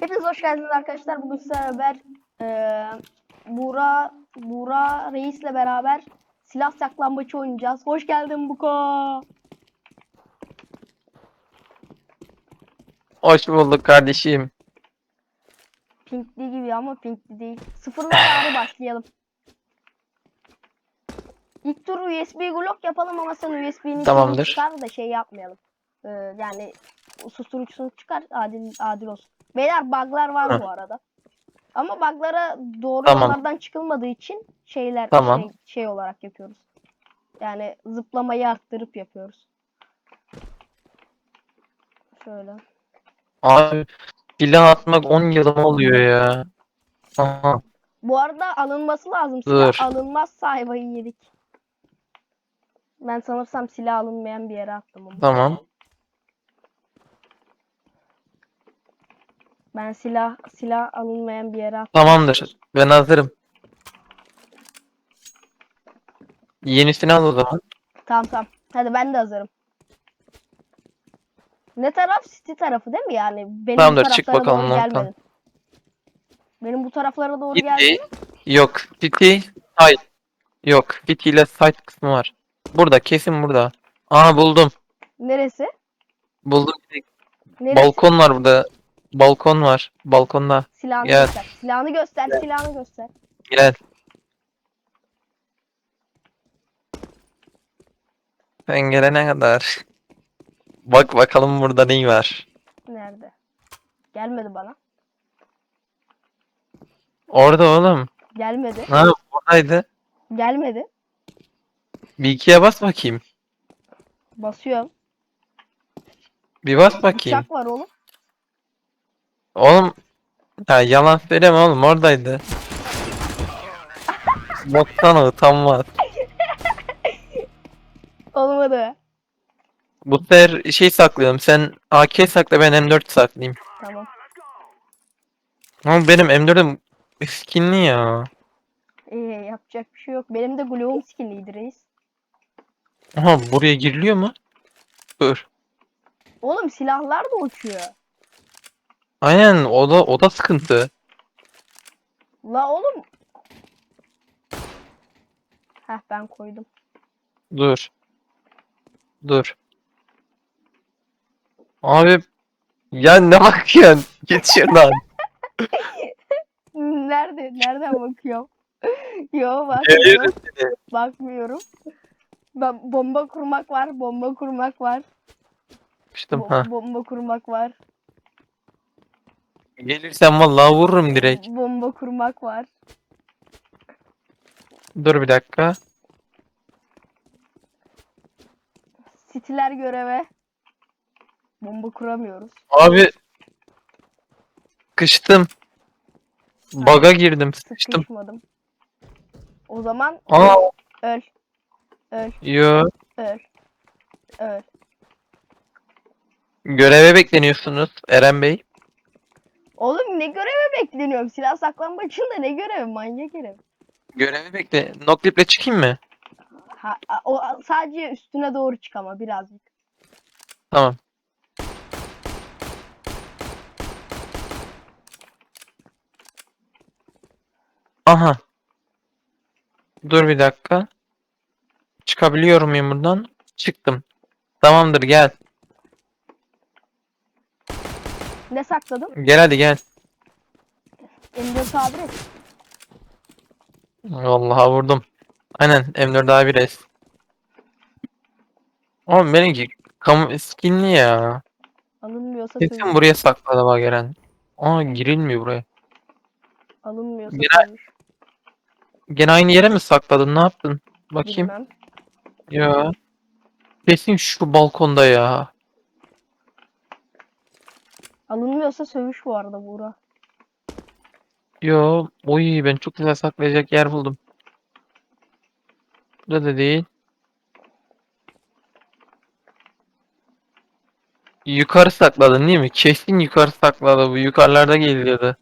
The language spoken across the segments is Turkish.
Hepiniz hoş geldiniz arkadaşlar. Bugün sizlerle beraber eee Buğra, Buğra Reis'le beraber silah saklambaçı oynayacağız. Hoş geldin Buko. Hoş bulduk kardeşim. Pinkli gibi ama pinkli değil. Sıfırla bari başlayalım. İlk tur USB Glock yapalım ama sen USB'nin Tamamdır. çıkar da şey yapmayalım. Eee, yani susturucusunu çıkar adil adil olsun. Beyler bug'lar var Heh. bu arada. Ama bug'lara doğru Tamam. yollardan çıkılmadığı için şeyler Tamam. şey, şey olarak yapıyoruz. Yani zıplamayı arttırıp yapıyoruz. Şöyle. Abi silah atmak 10 yılım oluyor ya. Aha. Bu arada alınması lazım. Silah Dur. alınmazsa ayvayı yedik. Ben sanırsam silah alınmayan bir yere attım onu. Tamam. Ben silah silah alınmayan bir yere attım. Tamamdır. Ben hazırım. Yenisini al o zaman. Tamam tamam. Hadi ben de hazırım. Ne taraf? City tarafı değil mi yani? Benim bu Tamamdır, çık taraflara bakalım doğru lan, gelmedin. Benim bu taraflara doğru City. geldin. Yok. City. Side. Yok. City ile side kısmı var. Burada. Kesin burada. Aa buldum. Neresi? Buldum. Neresi? Balkon var burada. Balkon var. Balkonda. Silahını Gel. göster. Silahını göster. Silahını göster. Gel. Ben gelene kadar. Bak bakalım burada ne var. Nerede? Gelmedi bana. Orada oğlum. Gelmedi. Ha oradaydı. Gelmedi. Bir ikiye bas bakayım. Basıyorum. Bir bas bakayım. Bıçak var oğlum. Oğlum. Ya yalan söyleme oğlum oradaydı. Boktan utanmaz. Olmadı. Bu sefer şey saklıyorum. Sen AK sakla ben M4 saklayayım. Tamam. Ama benim M4'üm skinli ya. Ee, yapacak bir şey yok. Benim de Gloom skinliydi reis. Aha buraya giriliyor mu? Dur. Oğlum silahlar da uçuyor. Aynen o da o da sıkıntı. La oğlum. Heh ben koydum. Dur. Dur. Abi ya ne bakıyorsun? Git şuradan. Nerede? Nereden bakıyorum? Yo bakmıyorum. Bakmıyorum. Ben bomba kurmak var. Bomba kurmak var. Yapıştım, Bo- ha. bomba kurmak var. Gelirsen vallahi vururum direkt. Bomba kurmak var. Dur bir dakika. Stiler göreve. Bomba kuramıyoruz. Abi sıkıştım. Baga girdim, sıkıştım. Sıkışmadım. O zaman Aa, öl. Öl. yo. Öl. Öl. Göreve bekleniyorsunuz Eren Bey. Oğlum ne göreve bekleniyorum? Silah saklambaçında ne görevi? Manyak herif. Göreve bekle. Nokliple çıkayım mı? Ha, o sadece üstüne doğru çık ama birazcık. Tamam. Aha. Dur bir dakika. Çıkabiliyor muyum buradan? Çıktım. Tamamdır gel. Ne sakladım? Gel hadi gel. Emre tabir et. Vallahi vurdum. Aynen M4 A1S. Oğlum benimki kamu skinli ya. Alınmıyorsa Kesin buraya sakladı bak Eren. Aa girilmiyor buraya. Alınmıyorsa sövüş. Gene aynı yere mi sakladın? Ne yaptın? Bakayım. Bilmem. Ya. Kesin şu balkonda ya. Alınmıyorsa sövüş bu arada Buğra. Yo. Oy ben çok güzel saklayacak yer buldum. Burada da değil. Yukarı sakladın değil mi? Kesin yukarı sakladı bu. Yukarılarda geliyordu.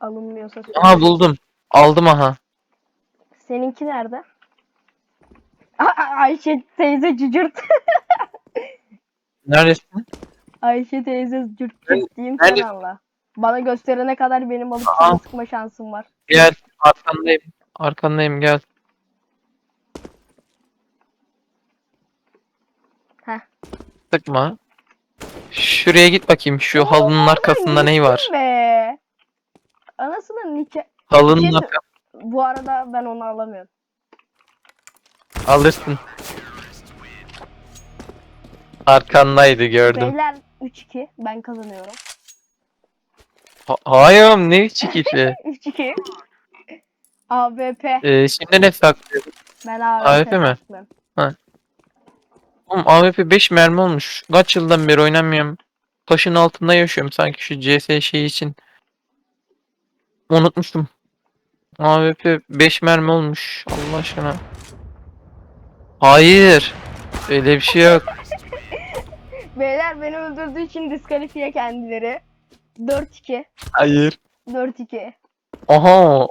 Alınmıyorsa sövüş. Aha buldum. Aldım aha. Seninki nerede? Aa, Ayşe teyze cıcırt. Neredesin? Ayşe teyze cürt ben- sen Allah. Bana gösterene kadar benim alıp sana sıkma şansım var. Gel arkandayım. Arkandayım gel. Heh. Sıkma. Şuraya git bakayım. Şu halının arkasında ne var? Be. Anasının nikah. Halının arkasında Bu arada ben onu alamıyorum. alırsın. Arkandaydı gördüm. Beyler 3-2 ben kazanıyorum. Ha- hayır oğlum ne çekişi? 3-2. AWP. Ee, şimdi ne saklıyorsun? Ben AWP. AWP mi? sakladım. Oğlum AWP 5 mermi olmuş. Kaç yıldan beri oynamıyorum. Taşın altında yaşıyorum sanki şu CS şeyi için. Unutmuştum. AWP 5 mermi olmuş. Allah aşkına. Hayır. Öyle bir şey yok. Beyler beni öldürdüğü için diskalifiye kendileri. 4-2. Hayır. 4-2. Aha.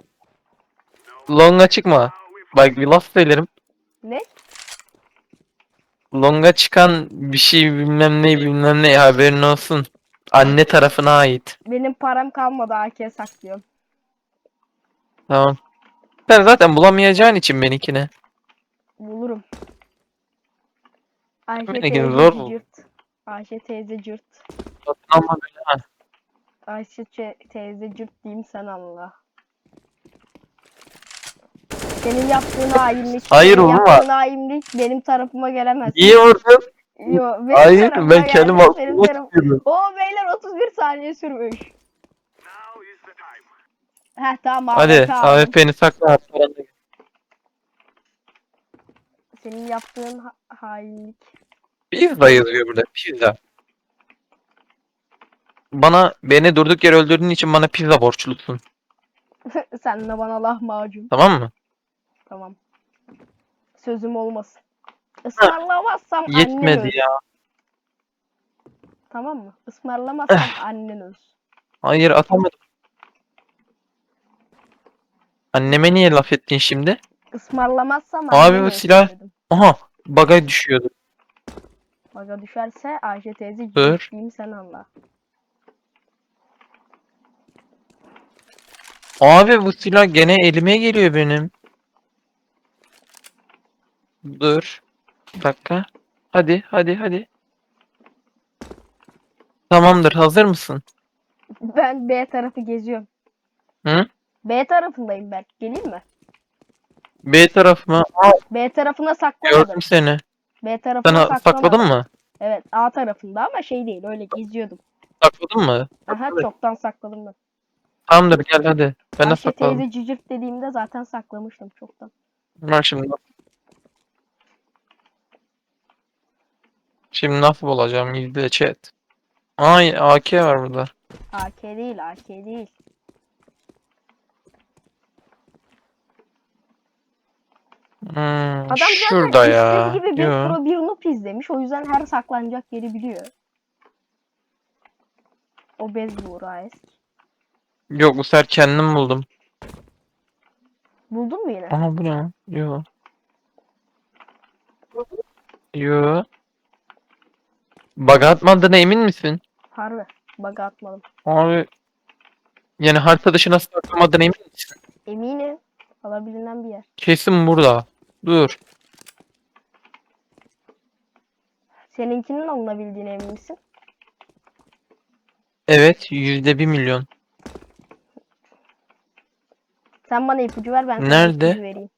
Longa çıkma. Bak bir laf söylerim. Ne? Longa çıkan bir şey bilmem ne bilmem ne haberin olsun. Anne tarafına ait. Benim param kalmadı AK saklıyorum. Tamam. Sen zaten bulamayacağın için benimkini. Bulurum. Ayşe Benimki teyze zor bu. Ayşe teyze cırt. Satın alma böyle. Ha. Ayşe teyze cırt diyeyim sen Allah. Senin yaptığın hainlik. Hayır, senin vurma. yaptığın hainlik benim tarafıma gelemez. İyi vurdun. Yo, benim Hayır tarafıma ben kendim gelemez, benim aklıma taraf- tutuyorum. Oo beyler 31 saniye sürmüş. Heh tamam Hadi aldım. AWP'ni sakla. Senin yaptığın ha- hainlik. Pizza yazıyor burada. Pizza. Bana beni durduk yere öldürdüğün için bana pizza borçlusun. Sen de bana lahmacun. Tamam mı? Tamam. Sözüm olmasın. Ismarlamazsam annen Yetmedi ölsün. ya. Tamam mı? Ismarlamazsam annen ölsün. Hayır atamadım. Anneme niye laf ettin şimdi? Ismarlamazsam Abi annen bu ölsün silah- dedim. Aha baga düşüyordu. Baga düşerse Ayşe teyze ciddiyim sen anla. Abi bu silah gene elime geliyor benim. Dur. Bir dakika. Hadi hadi hadi. Tamamdır hazır mısın? Ben B tarafı geziyorum. Hı? B tarafındayım ben. Geleyim mi? B tarafıma. Aa, B tarafına saklamadım. gördüm seni. B tarafına saklamadım. sakladın mı? Evet A tarafında ama şey değil öyle geziyordum. Sakladın mı? Aha çoktan sakladım ben. Tamamdır gel hadi. Ben de Ayşe sakladım. teyze cıcırt dediğimde zaten saklamıştım çoktan. Bak şimdi. Şimdi nasıl bulacağım? İzle chat. Ay AK var burada. AK değil AK değil. Hmm, Adam zaten şurada ya. istediği gibi bir Yo. pro bir noob izlemiş. O yüzden her saklanacak yeri biliyor. Obez Buğra eski. Yok bu sefer kendim buldum. Buldun mu yine? Aha bu ne? Yo. Yo. Bug atmadığına emin misin? Harbi. Bug atmadım. Abi. Yani harita dışına saklamadığına emin misin? Eminim. Alabilinen bir yer. Kesin burada. Dur. Seninkinin alınabildiğine emin misin? Evet yüzde bir milyon. Sen bana ipucu ver ben sana Nerede? ipucu vereyim.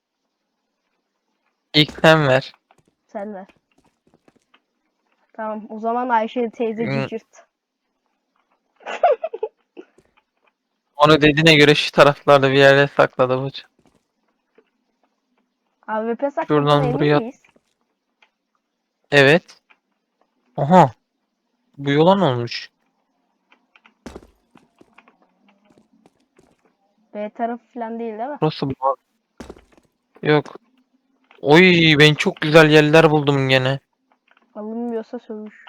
İlk sen ver. Sen ver. Tamam o zaman Ayşe teyze Hmm. cıcırt. Onu dediğine göre şu taraflarda bir yerde sakladı bu. AWP Şuradan emin buraya- miyiz? Evet. Aha. Bu yolan olmuş. B tarafı falan değil değil mi? Burası bu. Yok. Oy ben çok güzel yerler buldum gene. Alınmıyorsa sövüş.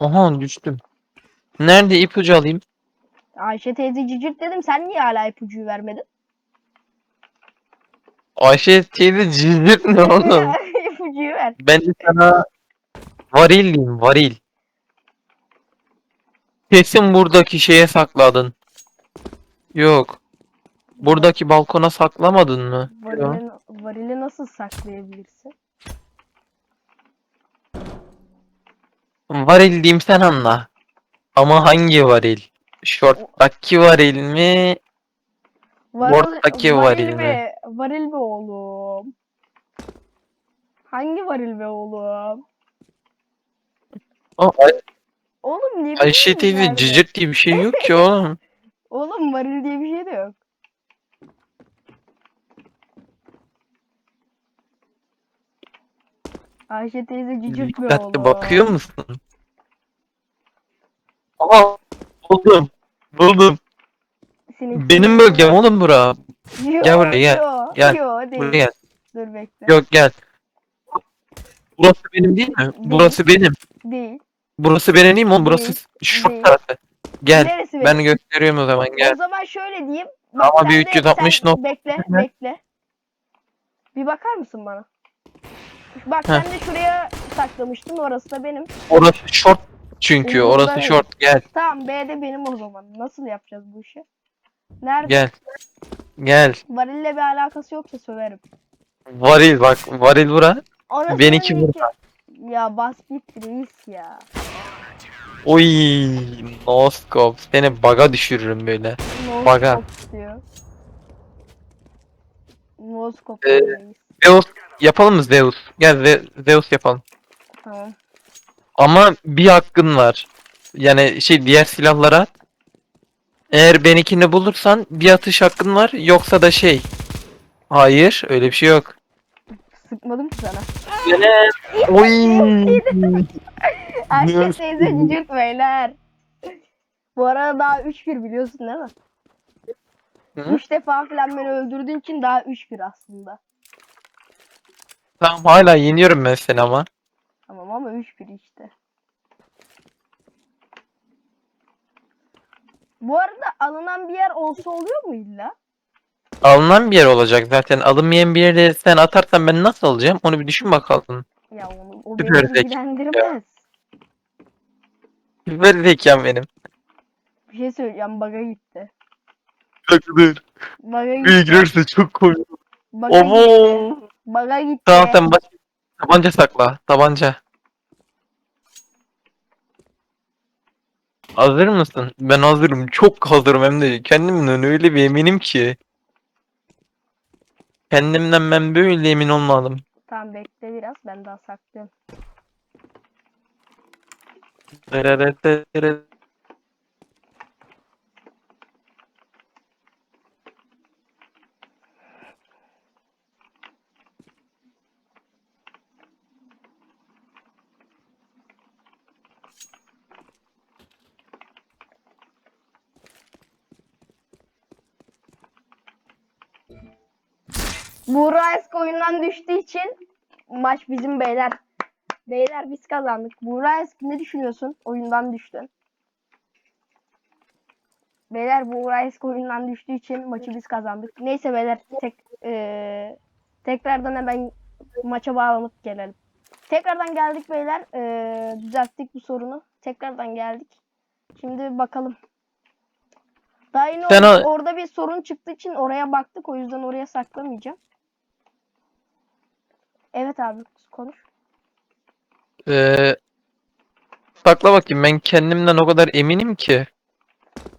Aha düştüm. Nerede ipucu alayım? Ayşe teyze cıcırt dedim sen niye hala ipucuyu vermedin? Ayşe teyze cızırt ne oğlum? ver. Ben de sana varil diyeyim varil. Kesin buradaki şeye sakladın. Yok. Buradaki balkona saklamadın mı? Varili, varili nasıl saklayabilirsin? Varil diyeyim sen anla. Ama hangi varil? Short'taki varil mi? Word'daki varil mi? be, Varil be oğlum. Hangi varil be oğlum? O Ay- Oğlum niye Ayşe bilmiyorum teyze nerede? cıcırt diye bir şey yok ki oğlum. Oğlum varil diye bir şey de yok. Ayşe teyze cicik be Dikkatli oğlum. bakıyor musun? Aa buldum. Buldum. Senin Benim bölgem oğlum bura. Yo, Gel buraya, gel. Yo, Gel, yo, değil. Buraya gel. Dur bekle. Yok gel. Burası benim değil mi? Burası benim. Değil. Burası benim değil mi oğlum? Burası Değil. şu Değil. tarafı. Gel. Neresi Ben gösteriyorum o zaman O gel. zaman şöyle diyeyim. Ama sen bir de- 360 sen nokta- Bekle, bekle. Bir bakar mısın bana? Bak Heh. sen de şuraya saklamıştın. Orası da benim. Orası short çünkü. Umurumda Orası değil. short. Gel. Tamam B de benim o zaman. Nasıl yapacağız bu işi? Nerede? Gel. Gel. Varille bir alakası yoksa söverim. Varil bak. Varil bura. Orası Benimki benimki. burada. Ya bas git reis ya. Oy. No scope. Seni baga düşürürüm böyle. No Baga. scope diyor. No scope Ee, reis. Zeus. Yapalım mı Zeus? Gel Ze- Zeus yapalım. Tamam. Ama bir hakkın var. Yani şey diğer silahlara. Eğer benimkini bulursan bir atış hakkın var. Yoksa da şey. Hayır öyle bir şey yok. Sıkmadım ki sana. Oy. Ayşe Yes. teyze cücürt beyler. Bu arada daha 3-1 biliyorsun değil mi? Hı? 3 defa falan beni öldürdüğün için daha 3-1 aslında. Tamam hala yeniyorum ben seni ama. Tamam ama 3-1 işte. Bu arada alınan bir yer olsa oluyor mu illa? Alınan bir yer olacak zaten. Alınmayan bir yere sen atarsan ben nasıl alacağım? Onu bir düşün bakalım. Ya onu, o Süper beni ilgilendirmez. Ver zekam benim. Bir şey söyleyeceğim baga gitti. Dur. Baga gitti. Bir girerse çok komik. Baga gitti. Obo. Baga gitti. Tamam sen baş... Tabanca sakla. Tabanca. Hazır mısın? Ben hazırım. Çok hazırım hem de. Kendimden öyle bir eminim ki. Kendimden ben böyle emin olmadım. Tamam bekle biraz ben daha saklıyorum. Buğra Esk oyundan düştüğü için maç bizim beyler. Beyler biz kazandık. Buğra Esk ne düşünüyorsun? Oyundan düştün. Beyler Buğra Esk oyundan düştüğü için maçı biz kazandık. Neyse beyler tek eee, tekrardan hemen maça bağlanıp gelelim. Tekrardan geldik beyler. Eee, düzelttik bu sorunu. Tekrardan geldik. Şimdi bakalım. Daha yine Sen or- o- orada bir sorun çıktığı için oraya baktık. O yüzden oraya saklamayacağım. Evet abi konuş. Ee, sakla bakayım ben kendimden o kadar eminim ki.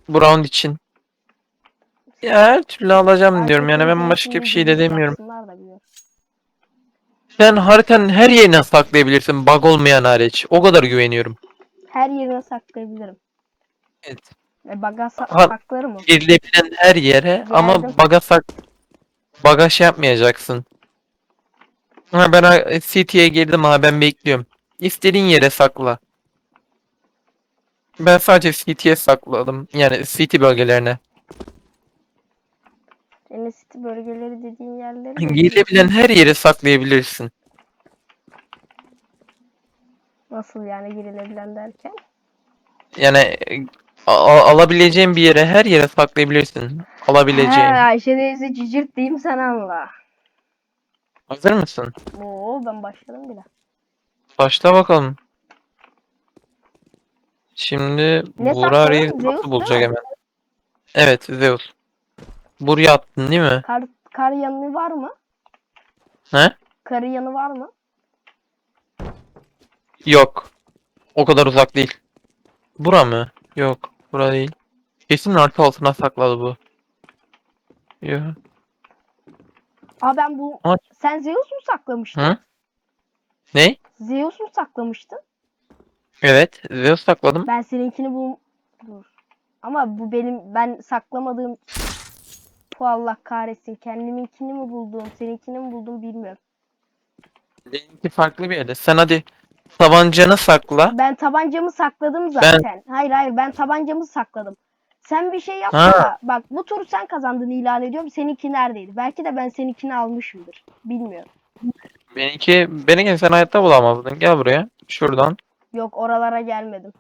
Bu round için. Ya her türlü alacağım diyorum yani ben başka bir şey de demiyorum. satsınlar da biliyor. Sen haritanın her yerine saklayabilirsin bug olmayan hariç. O kadar güveniyorum. Her yerine saklayabilirim. Evet. Ve baga sa- Ha- saklarım mı? Girilebilen her yere ama Geldim. baga sak baga şey yapmayacaksın. Ha ben CT'ye girdim ha ben bekliyorum. İstediğin yere sakla. Ben sadece CT'ye sakladım. Yani CT bölgelerine. Senin city bölgeleri dediğin yerleri. Girilebilen her yere saklayabilirsin. Nasıl yani girilebilen derken? Yani e, alabileceğin bir yere her yere saklayabilirsin. Alabileceğin. Ha, Ayşe teyze cicir diyeyim sen anla. Hazır mısın? Oo ben başladım bile. Başla bakalım. Şimdi Ne Buğra sakladın? Zeus nasıl bulacak hemen? Evet Zeus. Buraya attın değil mi? Kar, kar yanı var mı? He? Karı yanı var mı? Yok. O kadar uzak değil. Bura mı? Yok. Bura değil. Kesin arka altına sakladı bu. Yok. Aa ben bu... Ama- Sen Zeus mu saklamıştın? Hı? Ne? Zeus mu saklamıştın? Evet. Zeus sakladım. Ben seninkini bul... Dur. Ama bu benim... Ben saklamadığım... Bu Allah kahretsin. Kendiminkini mi buldum? Seninkini mi buldum bilmiyorum. Benimki farklı bir yerde. Sen hadi tabancanı sakla. Ben tabancamı sakladım zaten. Hayır hayır ben tabancamı sakladım. Sen bir şey yapma. Ha. Bak bu turu sen kazandığını ilan ediyorum. Seninki neredeydi? Belki de ben seninkini almışımdır. Bilmiyorum. Benimki, benimki sen hayatta bulamazdın. Gel buraya. Şuradan. Yok oralara gelmedim.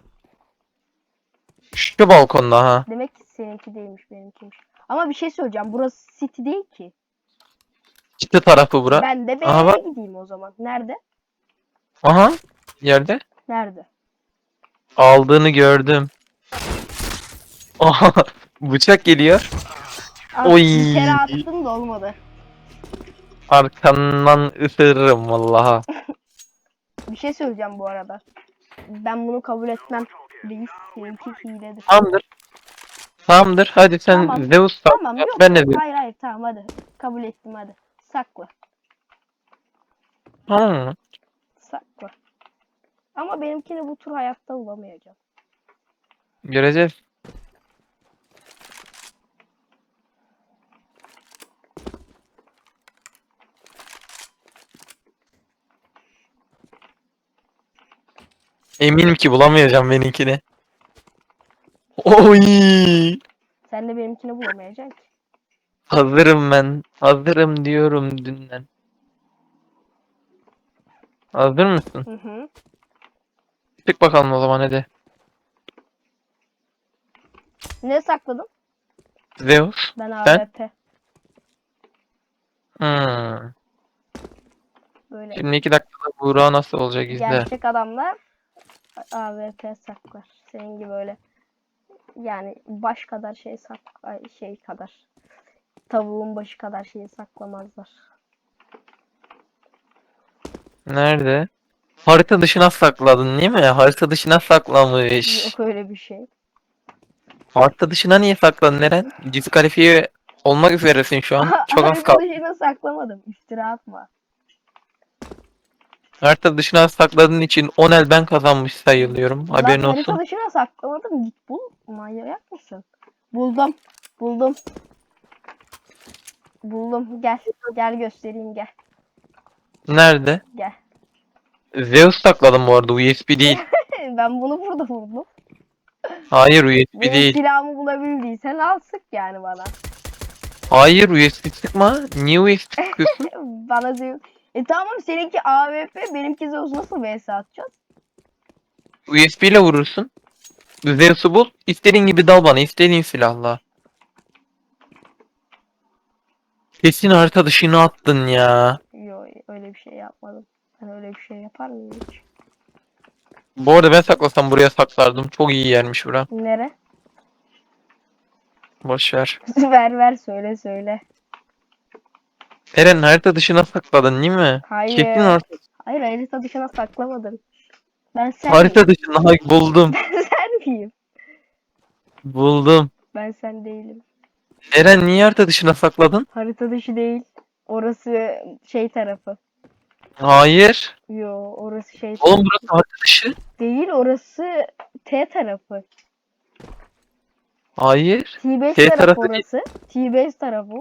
Şu balkonda ha. Demek ki seninki değilmiş benimkiymiş. Ama bir şey söyleyeceğim. Burası city değil ki. İşte tarafı bura. Ben de Aha, B'ye bak. gideyim o zaman. Nerede? Aha. Yerde. Nerede? Aldığını gördüm. Aha. Bıçak geliyor. Oy. Bir kere attım da olmadı. Arkandan ısırırım vallaha. Bir şey söyleyeceğim bu arada. Ben bunu kabul etmem. Reis seninki hiledir. Tamamdır. Tamamdır. Hadi sen Tamam. Zeus sakla. Tamam yok. ben de. Zeus. Hayır hayır tamam hadi. Kabul ettim hadi. Sakla. Tamam mı? Sakla. Ama benimkini bu tur hayatta bulamayacağım. Göreceğiz. Eminim ki bulamayacağım benimkini. Oy! Sen de benimkini bulamayacaksın ki. Hazırım ben. Hazırım diyorum dünden. Hazır mısın? Hı hı. Çık bakalım o zaman hadi. Ne sakladım? Zeus. Ben Sen? AWP. Hmm. Böyle Şimdi iki dakikada Buğra nasıl olacak izle. gerçek adamlar AWP saklar. Senin gibi öyle yani baş kadar şey sak şey kadar tavuğun başı kadar şeyi saklamazlar. Nerede? Harita dışına sakladın değil mi? Harita dışına saklamış. Yok öyle bir şey. Harita dışına niye sakladın Eren? Diskalifiye olmak üzeresin şu an. Çok az kaldı. Arkadaşını saklamadım. İftira atma. Harita dışına sakladığın için 10 el ben kazanmış sayılıyorum. Haberin Lan olsun. harita dışına saklamadım. Git bul. Manyak mısın? Buldum. Buldum. Buldum. Gel. Gel göstereyim gel. Nerede? Gel. Zeus sakladım bu arada. USB değil. ben bunu burada vurdum. Hayır USB Benim değil. silahımı bulabildiysen al sık yani bana. Hayır USB sıkma. Niye USB sıkıyorsun? bana Zeus. E tamam seninki AWP benimki Zeus nasıl vs atacağız? USB ile vurursun. Zeus'u bul. İstediğin gibi dal bana. istediğin silahla. Kesin harita dışına attın ya. Yo öyle bir şey yapmadım. Ben öyle bir şey yapar mıyım hiç? Bu arada ben saklasam buraya saklardım. Çok iyi yermiş bura. Nere? Boş ver. ver ver söyle söyle. Eren harita dışına sakladın değil mi? Hayır. Kesin harita, Hayır harita dışına saklamadım. Ben sen harita dışına Hay, buldum. miyim? sen miyim? Buldum. Ben sen değilim. Eren niye harita dışına sakladın? Harita dışı değil. Orası şey tarafı. Hayır. Yo orası şey Oğlum burası harita dışı. değil orası T tarafı. Hayır. T-base T tarafı tarafı orası. T-base tarafı.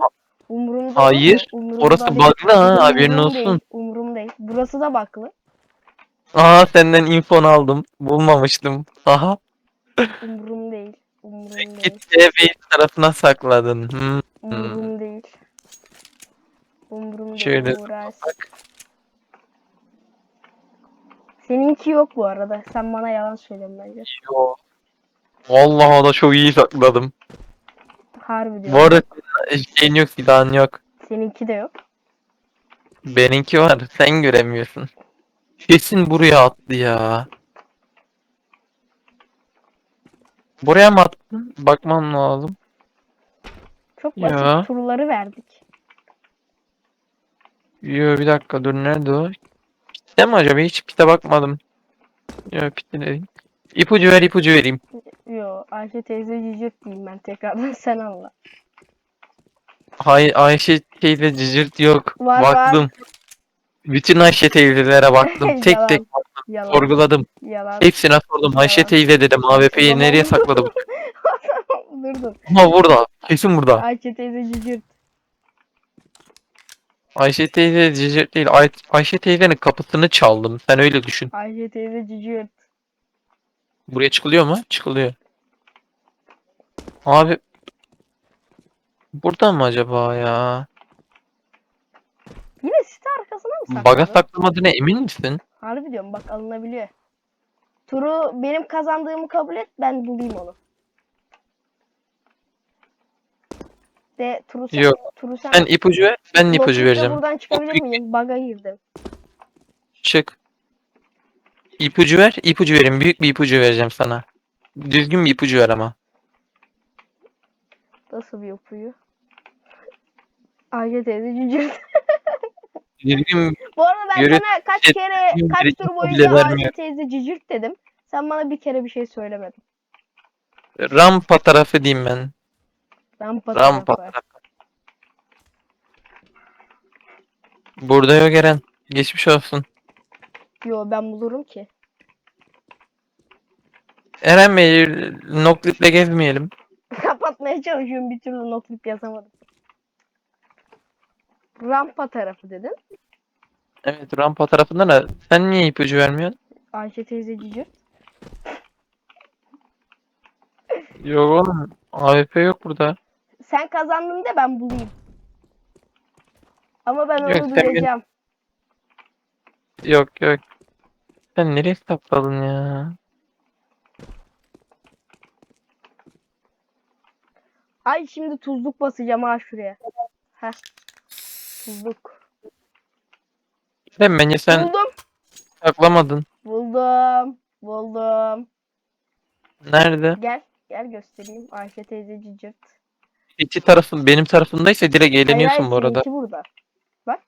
Umurumda Hayır, umurumda orası değil. bug'lı ha, haberin olsun. Değil, umurum değil. Burası da baklı. Aa senden infonu aldım. Bulmamıştım. Aha. Umurum değil. Umurum değil. Git TV tarafına sakladın. Hmm. Umurum değil. Umurum Şöyle değil. Uğraş. Seninki yok bu arada. Sen bana yalan söylüyorsun bence. Yo. Vallahi da çok iyi sakladım. Harbi Bu diyorum. arada şeyin yok, silahın yok. Seninki de yok. Benimki var. Sen göremiyorsun. Kesin buraya attı ya. Buraya mı attın? Bakmam lazım. Çok basit Ya. turları verdik. Yo bir dakika dur nerede o? Pitte mi acaba? Hiç pite bakmadım. Yo pitte de değil. İpucu ver ipucu vereyim. Yo Ayşe teyze cicir diyeyim ben tekrardan sen anla. Hay Ayşe teyze cıcırt yok. Var, var. baktım. Bütün Ayşe teyzelere baktım. tek Yalan. tek Yalan. sorguladım. Yalan. Hepsine sordum. Ayşe Yalan. teyze dedim. AWP'yi nereye sakladım? dur dur. Ama burada. Kesin burada. Ayşe teyze cicir. Ayşe teyze cıcırt değil. Ay Ayşe teyzenin kapısını çaldım. Sen öyle düşün. Ayşe teyze cicir. Buraya çıkılıyor mu? Çıkılıyor. Abi Burada mı acaba ya? Yine site arkasına mı sakladın? Baga saklamadığına emin misin? Harbi diyorum bak alınabiliyor. Turu benim kazandığımı kabul et ben bulayım onu. De turu sen, Yok. turu sen Sen ipucu ver. Ben ipucu vereceğim. buradan çıkabilir miyim? Baga girdim. Çık. İpucu ver. ipucu vereyim. Büyük bir ipucu vereceğim sana. Düzgün bir ipucu ver ama. Nasıl bir yapıyor? Ayşe teyze cücür. Düzgün Bu arada ben Yürü- sana kaç şey- kere kaç tur ipucu boyunca bile Ayşe teyze cücürt dedim. Sen bana bir kere bir şey söylemedin. rampa tarafı diyeyim ben. Rampa Rampa tarafı. tarafı. Burada yok Eren. Geçmiş olsun. Yo ben bulurum ki. Eren Bey nokliple gezmeyelim. Kapatmaya çalışıyorum bir türlü notluk yazamadım. Rampa tarafı dedin. Evet rampa tarafında da sen niye ipucu vermiyorsun? Ayşe teyze cücürt. Yok oğlum. AWP yok burada. Sen kazandın de ben bulayım. Ama ben onu Yok, bulacağım. Yok yok. Sen nereye sakladın ya? Ay şimdi tuzluk basacağım ha şuraya. Heh. Tuzluk. Eren bence sen Buldum. saklamadın. Buldum. Buldum. Nerede? Gel. Gel göstereyim. Ayşe teyze cıcırt. İki tarafın benim tarafındaysa direkt eğleniyorsun bu arada. burada. Bak.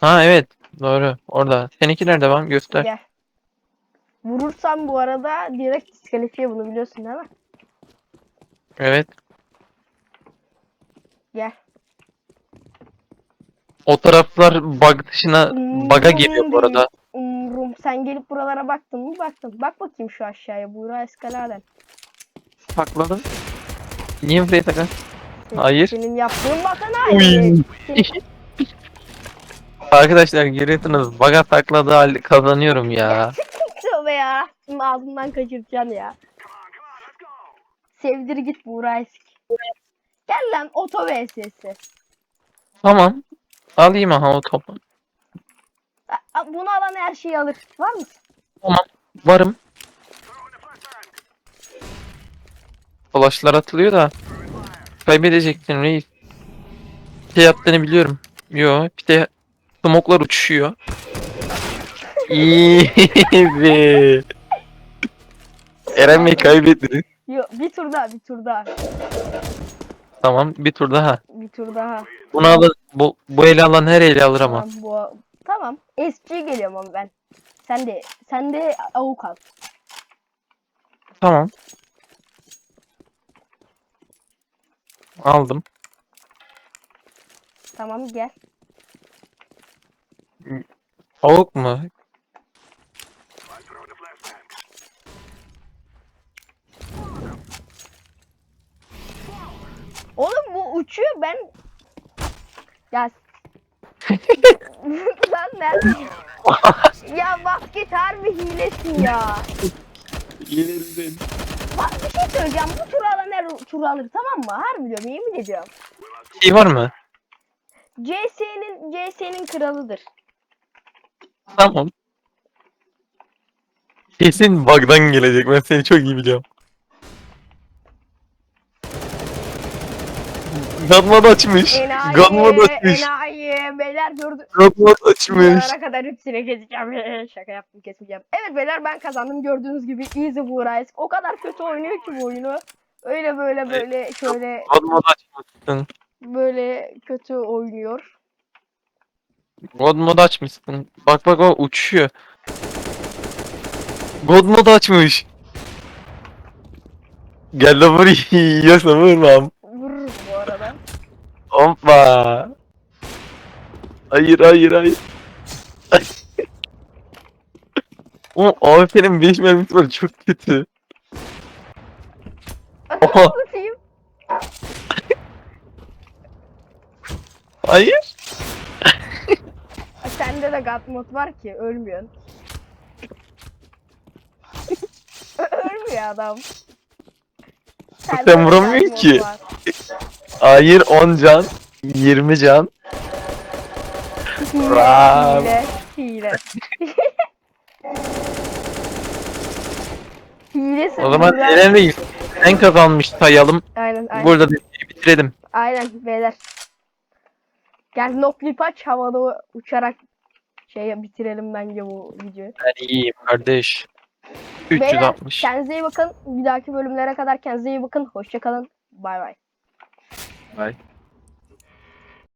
Ha evet. Doğru. Orada. Seninki nerede var? Göster. Gel. Vurursam bu arada direkt diskalifiye bunu biliyorsun değil mi? Evet. Gel. O taraflar bug dışına bug'a geliyor bu arada. Umrum. Sen gelip buralara baktın mı? Baktım. Bak bakayım şu aşağıya. Buğra Eskaladen. Sakladın. Niye buraya? Senin- Hayır. Senin yaptığın bakın hayır. Senin- Arkadaşlar görüyorsunuz bug'a sakladığı halde kazanıyorum ya. Tövbe ya. Şimdi ağzımdan kaçıracaksın ya. Sevdir git Buğra. Gel lan oto VS'si. Tamam. Alayım aha o topu. A- a- Bunu alan her şeyi alır. Var mısın? Varım. Flashlar atılıyor da. Kaybedecektin reis. Şey yaptığını biliyorum. Yo bir de smoklar uçuşuyor. İyi be. Eren Bey kaybettiniz. Yok bir tur daha bir tur daha. Tamam bir tur daha. Bir tur daha. Bunu alın, bu, bu ele alan her ele alır ama. Tamam, bu, tamam. SG geliyorum ama ben. Sen de sen de avuk al. Tamam. Aldım. Tamam gel. Tavuk mu? Oğlum bu uçuyor ben. Ya. Lan nerede? ya basket harbi hilesin ya. Yenildin. Bak bir şey söyleyeceğim. Bu tur alan her tur alır tamam mı? Harbi diyorum yemin ediyorum. Şey var mı? CS'nin CS'nin kralıdır. Tamam. Kesin bug'dan gelecek. Ben seni çok iyi biliyorum. God mod açmış. Enayi, God mod açmış. enayi. Beyler gördü. God mod açmış. Buralara kadar hepsini keseceğim. Şaka yaptım kesmeyeceğim. Evet beyler ben kazandım. Gördüğünüz gibi Easy Buğra O kadar kötü oynuyor ki bu oyunu. Öyle böyle böyle şöyle God mod açmışsın. böyle kötü oynuyor. God mod açmışsın. Bak bak o uçuyor. God mod açmış. Gel lan buraya yiyorsa vurmam. Vurur bu arada. Hoppa. Hayır hayır hayır. o AWP'nin 5 mermisi var çok kötü. Oha. Hayır. Sende de God mod var ki ölmüyorsun. Ölmüyor adam. De vuramıyor ki. var. Hayır 10 can. 20 can. Hile, Bravo. hile, hile. Hilesin O zaman Buğra. Eren Reis sen kazanmış sayalım. Aynen aynen. Burada da bitirelim. Aynen beyler. Gel noklip aç havada uçarak şey bitirelim bence bu videoyu. Ben iyiyim kardeş. Beyler 360. kendinize iyi bakın. Bir dahaki bölümlere kadar kendinize iyi bakın. Hoşçakalın. Bay bay. Bye.